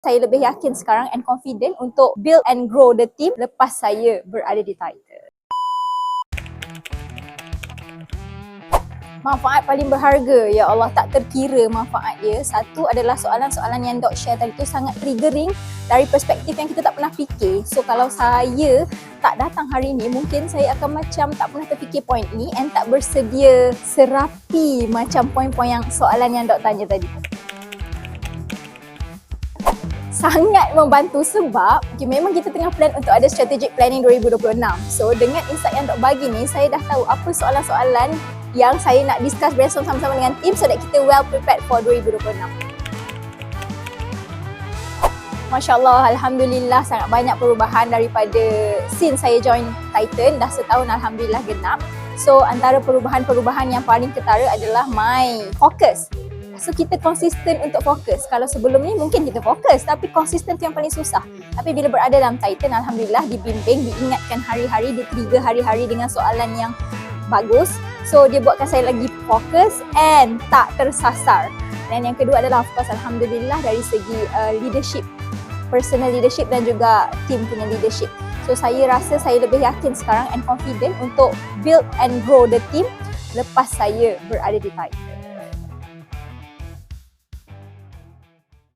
Saya lebih yakin sekarang and confident untuk build and grow the team lepas saya berada di title. Manfaat paling berharga, ya Allah tak terkira manfaat dia. Satu adalah soalan-soalan yang Dok share tadi tu sangat triggering dari perspektif yang kita tak pernah fikir. So kalau saya tak datang hari ni, mungkin saya akan macam tak pernah terfikir point ni and tak bersedia serapi macam poin-poin yang soalan yang Dok tanya tadi sangat membantu sebab okay, memang kita tengah plan untuk ada strategic planning 2026. So dengan insight yang Dok bagi ni, saya dah tahu apa soalan-soalan yang saya nak discuss brainstorm sama-sama dengan team so that kita well prepared for 2026. Masya Allah, Alhamdulillah sangat banyak perubahan daripada since saya join Titan. Dah setahun Alhamdulillah genap. So antara perubahan-perubahan yang paling ketara adalah my focus. So kita konsisten untuk fokus. Kalau sebelum ni mungkin kita fokus tapi konsisten tu yang paling susah. Tapi bila berada dalam Titan, Alhamdulillah dibimbing, diingatkan hari-hari, di-trigger hari-hari dengan soalan yang bagus. So dia buatkan saya lagi fokus and tak tersasar. Dan yang kedua adalah of course Alhamdulillah dari segi uh, leadership, personal leadership dan juga team punya leadership. So saya rasa saya lebih yakin sekarang and confident untuk build and grow the team lepas saya berada di Titan.